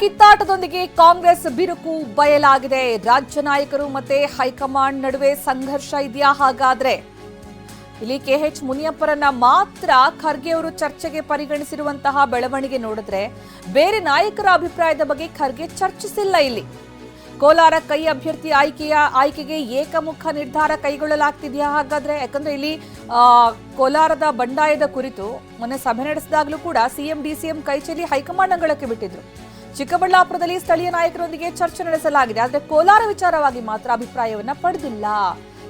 ಕಿತ್ತಾಟದೊಂದಿಗೆ ಕಾಂಗ್ರೆಸ್ ಬಿರುಕು ಬಯಲಾಗಿದೆ. ರಾಜ್ಯ ನಾಯಕರು ಮತ್ತೆ ಹೈಕಮಾಂಡ್ ನಡುವೆ ಸಂಘರ್ಷ ಇದೆಯಾ ಹಾಗಾದ್ರೆ? ಇಲ್ಲಿ ಕೆಎಚ್ ಮುನಿಯಪ್ಪರನ್ನ ಮಾತ್ರ ಖರ್ಗೆ ಅವರು ಚರ್ಚೆಗೆ ಪರಿಗಣಿಸಿರುವಂತಹ ಬೆಳವಣಿಗೆ ನೋಡಿದ್ರೆ ಬೇರೆ ನಾಯಕರ ಅಭಿಪ್ರಾಯದ ಬಗ್ಗೆ ಖರ್ಗೆ ಚರ್ಚಿಸಿಲ್ಲ ಇಲ್ಲಿ. ಕೋಲಾರ ಕೈ ಅಭ್ಯರ್ಥಿ ಆಯ್ಕೆಯ ಆಯ್ಕೆಗೆ ಏಕಮುಖ ನಿರ್ಧಾರ ಕೈಗೊಳ್ಳಲಾಗ್ತಿದೆಯಾ ಹಾಗಾದ್ರೆ? ಯಾಕಂದ್ರೆ ಇಲ್ಲಿ ಕೋಲಾರದ ಬಂಡಾಯದ ಕುರಿತು ಮೊನ್ನೆ ಸಭೆ ನಡೆಸಿದಾಗಲೂ ಕೂಡ ಸಿಎಂ ಡಿಸಿಎಂ ಕೈಚೆಲ್ಲಿ ಹೈಕಮಾಂಡ್ ಅಂಗಳಕ್ಕೆ ಬಿಟ್ಟಿದ್ರು. ಚಿಕ್ಕಬಳ್ಳಾಪುರದಲ್ಲಿ ಸ್ಥಳೀಯ ನಾಯಕರೊಂದಿಗೆ ಚರ್ಚೆ ನಡೆಸಲಾಗಿದೆ. ಆದರೆ ಕೋಲಾರ ವಿಚಾರವಾಗಿ ಮಾತ್ರ ಅಭಿಪ್ರಾಯವನ್ನ ಪಡೆದಿಲ್ಲ.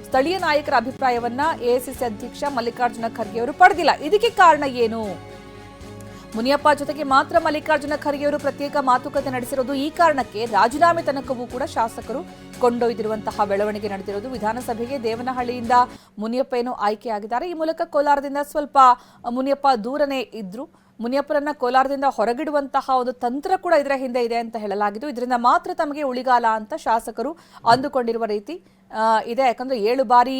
ಸ್ಥಳೀಯ ನಾಯಕರ ಅಭಿಪ್ರಾಯವನ್ನ ಎಐಸಿಸಿ ಅಧ್ಯಕ್ಷ ಮಲ್ಲಿಕಾರ್ಜುನ ಖರ್ಗೆ ಅವರು ಪಡೆದಿಲ್ಲ. ಇದಕ್ಕೆ ಕಾರಣ ಏನು? ಮುನಿಯಪ್ಪ ಜೊತೆಗೆ ಮಾತ್ರ ಮಲ್ಲಿಕಾರ್ಜುನ ಖರ್ಗೆ ಅವರು ಪ್ರತ್ಯೇಕ ಮಾತುಕತೆ ನಡೆಸಿರೋದು ಈ ಕಾರಣಕ್ಕೆ ರಾಜೀನಾಮೆ ತನಕವೂ ಕೂಡ ಶಾಸಕರು ಕೊಂಡೊಯ್ದಿರುವಂತಹ ಬೆಳವಣಿಗೆ ನಡೆದಿರೋದು. ವಿಧಾನಸಭೆಗೆ ದೇವನಹಳ್ಳಿಯಿಂದ ಮುನಿಯಪ್ಪ ಏನು ಆಯ್ಕೆಯಾಗಿದ್ದಾರೆ. ಈ ಮೂಲಕ ಕೋಲಾರದಿಂದ ಸ್ವಲ್ಪ ಮುನಿಯಪ್ಪ ದೂರನೇ ಇದ್ರು. ಮುನಿಯಪ್ಪರನ್ನ ಕೋಲಾರದಿಂದ ಹೊರಗಿಡುವಂತಹ ಒಂದು ತಂತ್ರ ಕೂಡ ಇದರ ಹಿಂದೆ ಇದೆ ಅಂತ ಹೇಳಲಾಗಿದ್ದು ಇದರಿಂದ ಮಾತ್ರ ತಮಗೆ ಉಳಿಗಾಲ ಅಂತ ಶಾಸಕರು ಅಂದುಕೊಂಡಿರುವ ರೀತಿ ಇದೆ. ಯಾಕಂದ್ರೆ ಏಳು ಬಾರಿ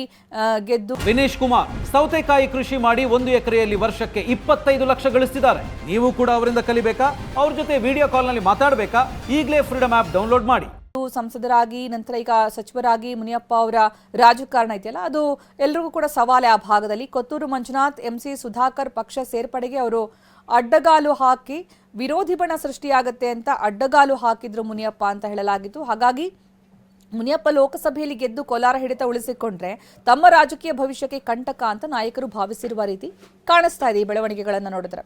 ಗೆದ್ದು ವಿನೇಶ್ ಕುಮಾರ್ ಸೌತೆಕಾಯಿ ಕೃಷಿ ಮಾಡಿ ಒಂದು ಎಕರೆಯಲ್ಲಿ ವರ್ಷಕ್ಕೆ ಇಪ್ಪತ್ತೈದು ಲಕ್ಷ ಗಳಿಸ್ತಿದ್ದಾರೆ. ನೀವು ಕೂಡ ಅವರಿಂದ ಕಲಿಬೇಕಾ? ಅವ್ರ ಜೊತೆ ವಿಡಿಯೋ ಕಾಲ್ನಲ್ಲಿ ಮಾತಾಡಬೇಕಾ? ಈಗಲೇ ಫ್ರೀಡಮ್ ಆ್ಯಪ್ ಡೌನ್ಲೋಡ್ ಮಾಡಿ. ಸಂಸದರಾಗಿ ನಂತರ ಈಗ ಸಚಿವರಾಗಿ ಮುನಿಯಪ್ಪ ಅವರ ರಾಜಕಾರಣ ಇದೆಯಲ್ಲ ಅದು ಎಲ್ರಿಗೂ ಕೂಡ ಸವಾಲೆ ಆ ಭಾಗದಲ್ಲಿ. ಕೊತ್ತೂರು ಮಂಜುನಾಥ್ ಎಂಸಿ ಸುಧಾಕರ್ ಪಕ್ಷ ಸೇರ್ಪಡೆಗೆ ಅವರು ಅಡ್ಡಗಾಲು ಹಾಕಿ ವಿರೋಧಿ ಬಣ ಸೃಷ್ಟಿಯಾಗತ್ತೆ ಅಂತ ಅಡ್ಡಗಾಲು ಹಾಕಿದ್ರು ಮುನಿಯಪ್ಪ ಅಂತ ಹೇಳಲಾಗಿತ್ತು. ಹಾಗಾಗಿ ಮುನಿಯಪ್ಪ ಲೋಕಸಭೆಯಲ್ಲಿ ಗೆದ್ದು ಕೋಲಾರ ಹಿಡಿತ ಉಳಿಸಿಕೊಂಡ್ರೆ ತಮ್ಮ ರಾಜಕೀಯ ಭವಿಷ್ಯಕ್ಕೆ ಕಂಟಕ ಅಂತ ನಾಯಕರು ಭಾವಿಸಿರುವ ರೀತಿ ಕಾಣಿಸ್ತಾ ಇದೆ ಈ ಬೆಳವಣಿಗೆಗಳನ್ನು ನೋಡಿದ್ರೆ.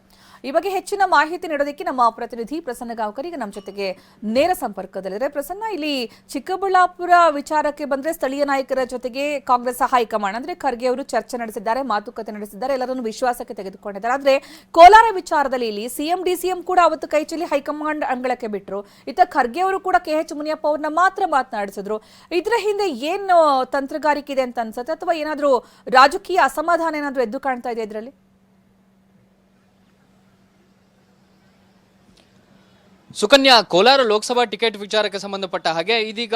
ಈ ಬಗ್ಗೆ ಹೆಚ್ಚಿನ ಮಾಹಿತಿ ನೀಡೋದಕ್ಕೆ ನಮ್ಮ ಪ್ರತಿನಿಧಿ ಪ್ರಸನ್ನ ಗಾಂವ್ಕರ್ ಈಗ ನಮ್ಮ ಜೊತೆಗೆ ನೇರ ಸಂಪರ್ಕದಲ್ಲಿದೆ ಪ್ರಸನ್ನ, ಇಲ್ಲಿ ಚಿಕ್ಕಬಳ್ಳಾಪುರ ವಿಚಾರಕ್ಕೆ ಬಂದ್ರೆ ಸ್ಥಳೀಯ ನಾಯಕರ ಜೊತೆಗೆ ಕಾಂಗ್ರೆಸ್ ಹೈಕಮಾಂಡ್ ಅಂದ್ರೆ ಖರ್ಗೆ ಅವರು ಚರ್ಚೆ ನಡೆಸಿದ್ದಾರೆ, ಮಾತುಕತೆ ನಡೆಸಿದ್ದಾರೆ, ಎಲ್ಲರನ್ನು ವಿಶ್ವಾಸಕ್ಕೆ ತೆಗೆದುಕೊಂಡಿದ್ದಾರೆ. ಆದ್ರೆ ಕೋಲಾರ ವಿಚಾರದಲ್ಲಿ ಇಲ್ಲಿ ಸಿಎಂ, ಡಿಸಿಎಂ ಕೂಡ ಅವತ್ತು ಕೈಚೆಲ್ಲಿ ಹೈಕಮಾಂಡ್ ಅಂಗಳಕ್ಕೆ ಬಿಟ್ಟರು ಇತ್ತ ಖರ್ಗೆ ಅವರು ಕೂಡ ಕೆ ಎಚ್ ಮುನಿಯಪ್ಪ ಅವ್ರನ್ನ ಮಾತ್ರ ಮಾತನಾಡಿಸಿದ್ರು. ಇದರ ಹಿಂದೆ ಏನು ತಂತ್ರಗಾರಿಕೆ ಇದೆ ಅಂತ ಅನ್ಸುತ್ತೆ? ಅಥವಾ ಏನಾದರೂ ರಾಜಕೀಯ ಅಸಮಾಧಾನ ಏನಾದ್ರೂ ಎದ್ದು ಕಾಣ್ತಾ ಇದೆ ಇದರಲ್ಲಿ? ಸುಕನ್ಯಾ, ಕೋಲಾರ ಲೋಕಸಭಾ ಟಿಕೆಟ್ ವಿಚಾರಕ್ಕೆ ಸಂಬಂಧಪಟ್ಟ ಹಾಗೆ ಇದೀಗ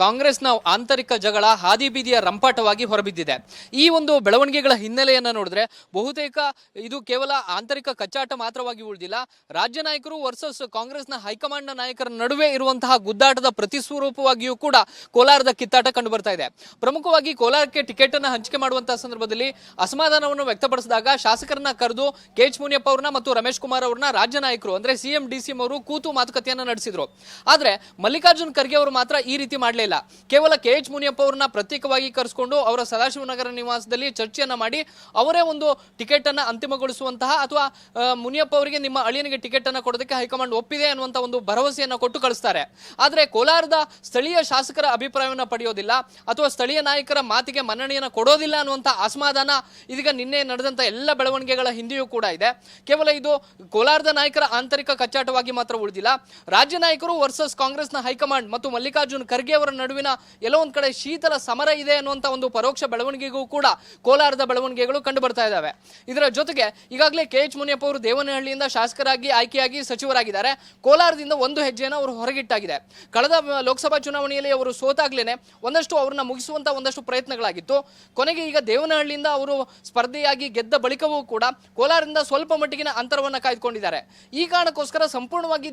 ಕಾಂಗ್ರೆಸ್ನ ಆಂತರಿಕ ಜಗಳ ಹಾದಿ ಬೀದಿಯ ರಂಪಾಟವಾಗಿ ಹೊರಬಿದ್ದಿದೆ. ಈ ಒಂದು ಬೆಳವಣಿಗೆಗಳ ಹಿನ್ನೆಲೆಯನ್ನು ನೋಡಿದ್ರೆ ಬಹುತೇಕ ಇದು ಕೇವಲ ಆಂತರಿಕ ಕಚ್ಚಾಟ ಮಾತ್ರವಾಗಿ ಉಳಿದಿಲ್ಲ. ರಾಜ್ಯ ನಾಯಕರು ವರ್ಸಸ್ ಕಾಂಗ್ರೆಸ್ನ ಹೈಕಮಾಂಡ್ನ ನಾಯಕರ ನಡುವೆ ಇರುವಂತಹ ಗುದ್ದಾಟದ ಪ್ರತಿಸ್ವರೂಪವಾಗಿಯೂ ಕೂಡ ಕೋಲಾರದ ಕಿತ್ತಾಟ ಕಂಡು ಬರ್ತಾ ಇದೆ. ಪ್ರಮುಖವಾಗಿ ಕೋಲಾರಕ್ಕೆ ಟಿಕೆಟ್ ಅನ್ನು ಹಂಚಿಕೆ ಮಾಡುವಂತಹ ಸಂದರ್ಭದಲ್ಲಿ ಅಸಮಾಧಾನವನ್ನು ವ್ಯಕ್ತಪಡಿಸಿದಾಗ ಶಾಸಕರನ್ನ ಕರೆದು ಕೆಚ್ ಮುನಿಯಪ್ಪ ಅವ್ರನ್ನ ಮತ್ತು ರಮೇಶ್ ಕುಮಾರ್ ಅವ್ರನ್ನ ರಾಜ್ಯ ನಾಯಕರು, ಅಂದ್ರೆ ಸಿಎಂ ಡಿಸಿಎಂ ಅವರು ಮಾತುಕತೆಯನ್ನ ನಡೆಸಿದ್ರು. ಆದ್ರೆ ಮಲ್ಲಿಕಾರ್ಜುನ್ ಖರ್ಗೆ ಅವರು ಮಾತ್ರ ಈ ರೀತಿ ಮಾಡಲಿಲ್ಲ ಕೇವಲ ಕೆ ಎಚ್ ಮುನಿಯಪ್ಪ ಅವರನ್ನ ಪ್ರತ್ಯೇಕವಾಗಿ ಕರೆಸ್ಕೊಂಡು ಅವರ ಸದಾಶಿವನಗರ ನಿವಾಸದಲ್ಲಿ ಚರ್ಚೆಯನ್ನ ಮಾಡಿ ಅವರೇ ಒಂದು ಟಿಕೆಟ್ ಅನ್ನ ಅಂತಿಮಗೊಳಿಸುವಂತಹ ಅಥವಾ ಮುನಿಯಪ್ಪ ಅವರಿಗೆ ನಿಮ್ಮ ಅಳಿಯನಿಗೆ ಟಿಕೆಟ್ ಅನ್ನ ಕೊಡೋದಕ್ಕೆ ಹೈಕಮಾಂಡ್ ಒಪ್ಪಿದೆ ಅನ್ನುವಂತ ಒಂದು ಭರವಸೆಯನ್ನ ಕೊಟ್ಟು ಕಳಿಸ್ತಾರೆ. ಆದ್ರೆ ಕೋಲಾರದ ಸ್ಥಳೀಯ ಶಾಸಕರ ಅಭಿಪ್ರಾಯವನ್ನ ಪಡೆಯೋದಿಲ್ಲ ಅಥವಾ ಸ್ಥಳೀಯ ನಾಯಕರ ಮಾತಿಗೆ ಮನ್ನಣೆಯನ್ನ ಕೊಡೋದಿಲ್ಲ ಅನ್ನುವಂತ ಅಸಮಾಧಾನ ಇದೀಗ ನಿನ್ನೆ ನಡೆದಂತ ಎಲ್ಲ ಬೆಳವಣಿಗೆಗಳ ಹಿಂದೆಯೂ ಕೂಡ ಇದೆ. ಕೇವಲ ಇದು ಕೋಲಾರದ ನಾಯಕರ ಆಂತರಿಕ ಕಚ್ಚಾಟವಾಗಿ ಮಾತ್ರ ಉಳಿದಿಲ್ಲ ರಾಜ್ಯ ನಾಯಕರು ವರ್ಸಸ್ ಕಾಂಗ್ರೆಸ್ನ ಹೈಕಮಾಂಡ್ ಮತ್ತು ಮಲ್ಲಿಕಾರ್ಜುನ್ ಖರ್ಗೆ ಅವರ ನಡುವಿನ ಎಲ್ಲೋ ಒಂದ್ ಕಡೆ ಶೀತಲ ಸಮರ ಇದೆ ಅನ್ನುವಂತ ಒಂದು ಪರೋಕ್ಷ ಬೆಳವಣಿಗೆಗೂ ಕೂಡ ಕೋಲಾರದ ಬೆಳವಣಿಗೆಗಳು ಕಂಡು ಬರ್ತಾ ಇದ್ದಾವೆ. ಇದರ ಜೊತೆಗೆ ಈಗಾಗಲೇ ಕೆ ಎಚ್ ಮುನಿಯಪ್ಪ ಅವರು ದೇವನಹಳ್ಳಿಯಿಂದ ಶಾಸಕರಾಗಿ ಆಯ್ಕೆಯಾಗಿ ಸಚಿವರಾಗಿದ್ದಾರೆ. ಕೋಲಾರದಿಂದ ಒಂದು ಹೆಜ್ಜೆಯನ್ನು ಅವರು ಹೊರಗಿಟ್ಟಾಗಿದೆ. ಕಳೆದ ಲೋಕಸಭಾ ಚುನಾವಣೆಯಲ್ಲಿ ಅವರು ಸೋತಾಗ್ಲೇನೆ ಒಂದಷ್ಟು ಅವ್ರನ್ನ ಮುಗಿಸುವಂತ ಒಂದಷ್ಟು ಪ್ರಯತ್ನಗಳಾಗಿತ್ತು. ಕೊನೆಗೆ ಈಗ ದೇವನಹಳ್ಳಿಯಿಂದ ಅವರು ಸ್ಪರ್ಧೆಯಾಗಿ ಗೆದ್ದ ಬಳಿಕವೂ ಕೂಡ ಕೋಲಾರದಿಂದ ಸ್ವಲ್ಪ ಮಟ್ಟಿಗಿನ ಅಂತರವನ್ನು ಕಾಯ್ದುಕೊಂಡಿದ್ದಾರೆ. ಈ ಕಾರಣಕ್ಕೋಸ್ಕರ ಸಂಪೂರ್ಣವಾಗಿ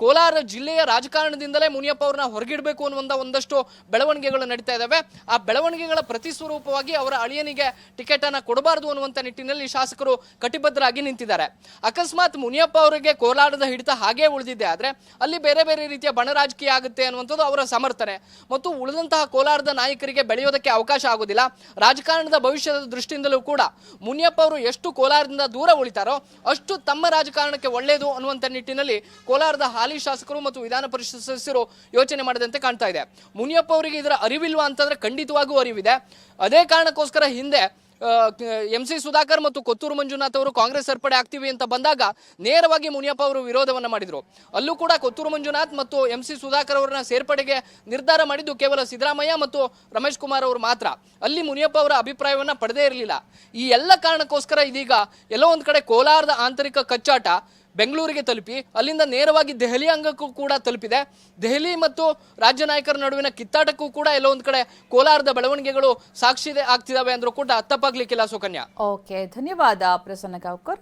ಕೋಲಾರ ಜಿಲ್ಲೆಯ ರಾಜಕಾರಣದಿಂದಲೇ ಮುನಿಯಪ್ಪ ಅವ್ರನ್ನ ಹೊರಗಿಡಬೇಕು ಅನ್ನುವಂತ ಒಂದಷ್ಟು ಬೆಳವಣಿಗೆಗಳು ನಡೀತಾ ಇದ್ದಾವೆ ಆ ಬೆಳವಣಿಗೆಗಳ ಪ್ರತಿಸ್ವರೂಪವಾಗಿ ಅವರ ಅಳಿಯನಿಗೆ ಟಿಕೆಟ್ ಅನ್ನ ಕೊಡಬಾರದು ಅನ್ನುವಂತ ನಿಟ್ಟಿನಲ್ಲಿ ಶಾಸಕರು ಕಟಿಬದ್ಧರಾಗಿ ನಿಂತಿದ್ದಾರೆ. ಅಕಸ್ಮಾತ್ ಮುನಿಯಪ್ಪ ಅವರಿಗೆ ಕೋಲಾರದ ಹಿಡಿತ ಹಾಗೇ ಉಳಿದಿದೆ. ಆದರೆ ಅಲ್ಲಿ ಬೇರೆ ಬೇರೆ ರೀತಿಯ ಬಣ ರಾಜಕೀಯ ಆಗುತ್ತೆ ಅನ್ನುವಂಥದ್ದು ಅವರ ಸಮರ್ಥನೆ. ಮತ್ತು ಉಳಿದಂತಹ ಕೋಲಾರದ ನಾಯಕರಿಗೆ ಬೆಳೆಯೋದಕ್ಕೆ ಅವಕಾಶ ಆಗೋದಿಲ್ಲ. ರಾಜಕಾರಣದ ಭವಿಷ್ಯದ ದೃಷ್ಟಿಯಿಂದಲೂ ಕೂಡ ಮುನಿಯಪ್ಪ ಅವರು ಎಷ್ಟು ಕೋಲಾರದಿಂದ ದೂರ ಉಳಿತಾರೋ ಅಷ್ಟು ತಮ್ಮ ರಾಜಕಾರಣಕ್ಕೆ ಒಳ್ಳೆಯದು ಅನ್ನುವಂಥ ನಿಟ್ಟಿನಲ್ಲಿ ಕೋಲಾರದ ಹಾಲಿ ಶಾಸಕರು ಮತ್ತು ವಿಧಾನ ಪರಿಷತ್ ಸದಸ್ಯರು ಯೋಚನೆ ಮಾಡದಂತೆ ಕಾಣ್ತಾ ಇದೆ. ಮುನಿಯಪ್ಪ ಅವರಿಗೆ ಇದರ ಅರಿವಿಲ್ವಾ ಅಂತಂದ್ರೆ ಖಂಡಿತವಾಗೂ ಅರಿವಿದೆ. ಅದೇ ಕಾರಣಕ್ಕೋಸ್ಕರ ಹಿಂದೆ ಎಂ ಸಿ ಸುಧಾಕರ್ ಮತ್ತು ಕೊತ್ತೂರು ಮಂಜುನಾಥ್ ಅವರು ಕಾಂಗ್ರೆಸ್ ಸೇರ್ಪಡೆ ಆಗ್ತೀವಿ ಅಂತ ಬಂದಾಗ ನೇರವಾಗಿ ಮುನಿಯಪ್ಪ ಅವರು ವಿರೋಧವನ್ನ ಮಾಡಿದ್ರು. ಅಲ್ಲೂ ಕೂಡ ಕೊತ್ತೂರು ಮಂಜುನಾಥ್ ಮತ್ತು ಎಂ ಸಿ ಸುಧಾಕರ್ ಅವರನ್ನ ಸೇರ್ಪಡೆಗೆ ನಿರ್ಧಾರ ಮಾಡಿದ್ದು ಕೇವಲ ಸಿದ್ದರಾಮಯ್ಯ ಮತ್ತು ರಮೇಶ್ ಕುಮಾರ್ ಅವರು ಮಾತ್ರ. ಅಲ್ಲಿ ಮುನಿಯಪ್ಪ ಅವರ ಅಭಿಪ್ರಾಯವನ್ನ ಪಡೆದೇ ಇರಲಿಲ್ಲ. ಈ ಎಲ್ಲ ಕಾರಣಕ್ಕೋಸ್ಕರ ಇದೀಗ ಎಲ್ಲೋ ಒಂದು ಕಡೆ ಕೋಲಾರದ ಆಂತರಿಕ ಕಚ್ಚಾಟ ಬೆಂಗಳೂರಿಗೆ ತಲುಪಿ, ಅಲ್ಲಿಂದ ನೇರವಾಗಿ ದೆಹಲಿ ಅಂಗಕ್ಕೂ ಕೂಡ ತಲುಪಿದೆ. ದೆಹಲಿ ಮತ್ತು ರಾಜ್ಯ ನಾಯಕರ ನಡುವಿನ ಕಿತ್ತಾಟಕ್ಕೂ ಕೂಡ ಎಲ್ಲೋ ಒಂದ್ ಕಡೆ ಕೋಲಾರದ ಬೆಳವಣಿಗೆಗಳು ಸಾಕ್ಷಿ ಆಗ್ತಿದಾವೆ ಅಂದ್ರೂ ಕೂಡ ತಪ್ಪಾಗ್ಲಿಕ್ಕಿಲ್ಲ ಸುಕನ್ಯಾ. ಓಕೆ ಧನ್ಯವಾದ ಪ್ರಸನ್ನ ಗಾಂವ್ಕರ್.